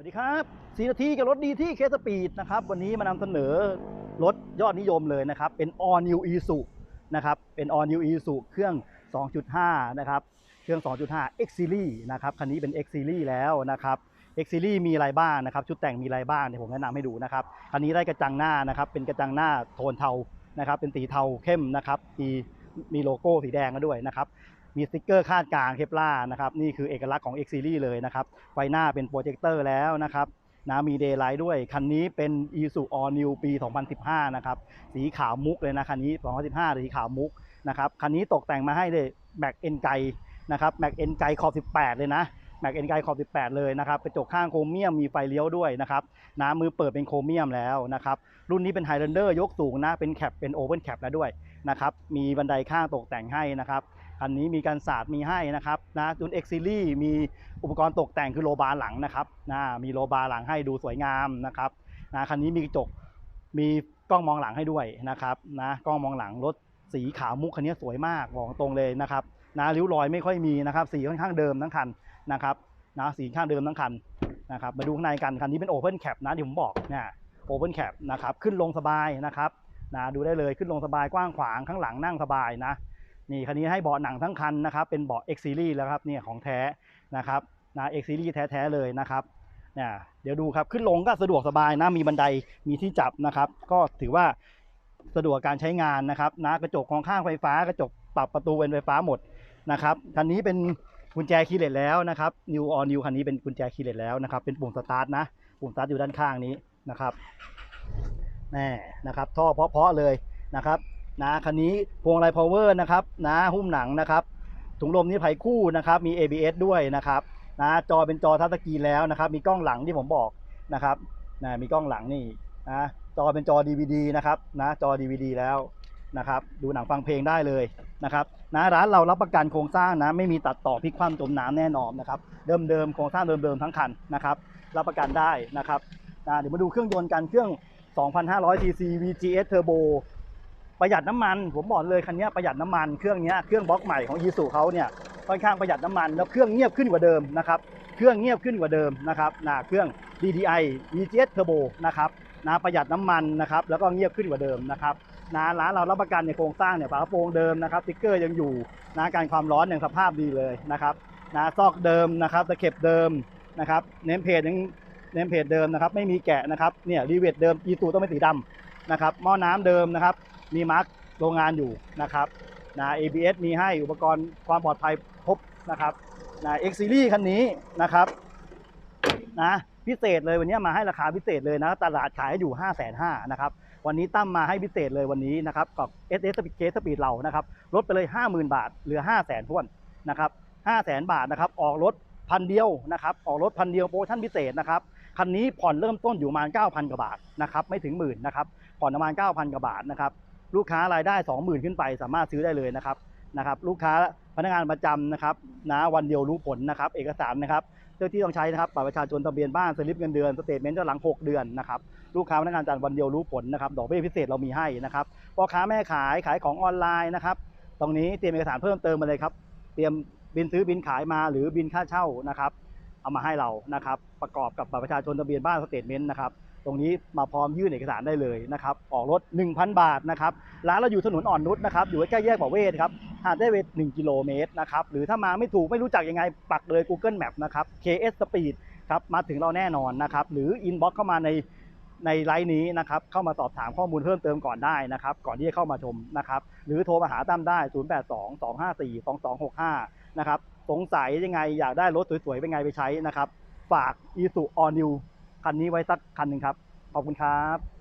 สวัสดีครับสีนาทีกับรถดีที่เคสปีดนะครับ วันนี้มานำเสนอรถยอดนิยมเลยนะครับ เป็น All New i s u นะครับ เป็น All New i s u เครื่อง 2.5 นะครับ เครื่อง 2.5 X Series นะครับ คันนี้เป็น X Series แล้วนะครับ X Series มีอะไรบ้างนะครับ ชุดแต่งมีอะไรบ้างเดี๋ยวผมแนะนำให้ดูนะครับ คันนี้ได้กระจังหน้านะครับ เป็นกระจังหน้าโทนเทานะครับ เป็นสีเทาเข้มนะครับ มีมีโลโก้สีแดงก็ด้วยนะครับ มีสติกเกอร์คาดกลางเคปล่านะครับนี่คือเอกลักษณ์ของ X Series เลยนะครับไฟหน้าเป็นโปรเจคเตอร์แล้วนะครับนะมีเดย์ไลท์ด้วย คันนี้เป็น i s u All New ปี 2015 นะครับ สีขาวมุกเลยนะ คันนี้ 2015 สีขาวมุกนะครับ คันนี้ตกแต่งมาให้เลยแบ็กเอ็นไกนะครับแบ็กเอ็นไกขอบ 18 เลยนะ แม็กเอ็นไกขอบ 18 เลยนะครับกระจกข้างโครเมียมมีไฟเลี้ยวด้วยนะครับน้ำมือเปิดเป็นโครเมียมแล้วนะครับรุ่นนี้เป็นไฮ g ลนเดอร์ยกสูงนะเป็นแคปเป็นโอเ n นแคปแล้วด้วยนะครับมีบันไดข้างตกแต่งให้นะครับคันนี้มีการสาดมีให้นะครับนะรุ่น X Series มีอุปกรณ์ตกแต่งคือโลบาร์หลังนะครับนะมีโลบาร์หลังให้ดูสวยงามนะครับนะคันนี้มีกระจกมีกล้องมองหลังให้ด้วยนะครับนะกล้องมองหลังรถสีขาวมุกคันนี้สวยมากบอกตรงเลยนะครับนะริ้วรอยไม่ค่อยมีนะครับสีค่อนข้างเดิมทั้งคัน นะครับนะสีข้างเดิมทั้งคันนะครับมาดูข้างในกันคันนี้เป็น Open Cap นะที่ผมบอกเนี่ย Open Cap นะครับขึ้นลงสบายนะครับนะดูได้เลยขึ้นลงสบายกว้างขวางข้างหลังนั่งสบายนะนี่คันนี้ให้เบาะหนังทั้งคันนะครับเป็นเบาะ X Series แล้วครับเนี่ยของแท้นะครับนะ X Series แท้ๆเลยนะครับเนี่ยเดี๋ยวดูครับขึ้นลงก็สะดวกสบายนะมีบันไดมีที่จับนะครับก็ถือว่าสะดวกการใช้งานนะครับนะกระจกของข้างไฟฟ้ากระจกปรับประตูเป็นไฟฟ้าหมดนะครับคันนี้เป็น กุญแจคีย์เลสแล้วนะครับ New All New คันนี้เป็นกุญแจคีย์เลสแล้วนะครับ เป็นปุ่มสตาร์ทนะ ปุ่มสตาร์ทอยู่ด้านข้างนี้นะครับแน่นะครับ ท่อเพาะๆเลยนะครับนะคันนี้พวงมาลัยพาวเวอร์นะครับนะหุ้มหนังนะครับ ถุงลมนิรภัยคู่นะครับ มี ABS ด้วยนะครับนะจอเป็นจอทัชสกรีนแล้วนะครับ มีกล้องหลังที่ผมบอกนะครับนะมีกล้องหลังนี่นะจอเป็นจอ DVD นะครับนะจอ DVD แล้ว นะครับดูหนังฟังเพลงได้เลยนะครับนะร้านเรารับประกันโครงสร้างนะไม่มีตัดต่อพลิกคว่ำจมน้ำแน่นอนนะครับเดิมๆโครงสร้างเดิมๆทั้งคันนะครับรับประกันได้นะครับนะเดี๋ยวมาดูเครื่องยนต์กันเครื่อง 2,500 cc VGS Turbo ประหยัดน้ำมันผมบอกเลยคันนี้ประหยัดน้ำมันเครื่องนี้เครื่องบล็อกใหม่ของ i s u เขาเนี่ยค่อนข้างประหยัดน้ำมันแล้วเครื่องเงียบขึ้นกว่าเดิมนะครับเครื่องเงียบขึ้นกว่าเดิมนะครับนะเครื่อง DDI VGS Turbo นะครับ นะประหยัดน้ำมันนะครับแล้วก็เงียบขึ้นกว่าเดิมนะครับนะร้านเรารับประกันในโครงสร้างเนี่ยฝากระโปรงเดิมนะครับติ๊กเกอร์ยังอยู่นะการความร้อนยังสภาพดีเลยนะครับนะซอกเดิมนะครับตะเข็บเดิมนะครับเนมเพจยังเนมเพจเดิมนะครับไม่มีแกะนะครับเนี่ยรีเวทเดิมอีตูต้องเป็นสีดำนะครับหม้อน้ำเดิมนะครับมีมาร์กโรงงานอยู่นะครับนะ ABS มีให้อุปกรณ์ความปลอดภัยครบนะครับนะ X Series คันนี้นะครับนะ พิเศษเลยวันนี้มาให้ราคาพิเศษเลยนะตลาดขายอยู่ 5 5 0 0 0นะครับวันนี้ตั้มมาให้พิเศษเลยวันนี้นะครับกับ S S Speed Case Speed เรานะครับลดไปเลย 50,000 บาทเหลือ 5 0 0 0 0 0ท้วนนะครับ5 0 0 0 0 0 บาทนะครับออกรถพันเดียวนะครับออกรถพันเดียวโปรโมชั่นพิเศษนะครับคันนี้ผ่อนเริ่มต้นอยู่ประมาณ 9,000 กว่าบาทนะครับไม่ถึงหมื่นนะครับผ่อนประมาณ 9,000 กว่าบาทนะครับลูกค้ารายได้ 20,000 ขึ้นไปสามารถซื้อได้เลยนะครับนะครับลูกค้าพนักงานประจำนะครับนะวันเดียวรู้ผลนะครับ เอกสารนะครับ เจ้าที่ต้องใช้นะครับบัตรประชาชนทะเบียนบ้านสลิปเงินเดือนสเตทเมนต์เจ้าหลัง 6 เดือนนะครับลูกค้าพนักงานจานวันเดียวรู้ผลนะครับดอกเบี้ยพิเศษเรามีให้นะครับพ่อค้าแม่ขายขายของออนไลน์นะครับตรงนี้เตรียมเอกสารเพิ่มเติมมาเลยครับ เตรียมบินซื้อบินขายมาหรือบินค่าเช่านะครับเอามาให้เรานะครับประกอบกับบัตรประชาชนทะเบียนบ้านสเตทเมนต์นะครับ ตรงนี้มาพร้อมยื่นเอกสารได้เลยนะครับ ออกรถ 1,000 บาทนะครับ ร้านเราอยู่ถนนอ่อนนุชนะครับ อยู่ใกล้แยกประเวศครับห่างได้เวท1กิโลเมตรนะครับ หรือถ้ามาไม่ถูกไม่รู้จักยังไง ปักเลย Google Map นะครับ KS Speed ครับ มาถึงเราแน่นอนนะครับ หรือ inbox เข้ามาในในไลน์นี้นะครับ เข้ามาสอบถามข้อมูลเพิ่มเติมก่อนได้นะครับ ก่อนที่จะเข้ามาชมนะครับ หรือโทรมาหาตั้มได้ 0822542265 นะครับ สงสัยยังไงอยากได้รถสวยๆเป็นไงไปใช้นะครับ ฝาก i s u All New คันนี้ไว้สักคันหนึ่งครับ ขอบคุณครับ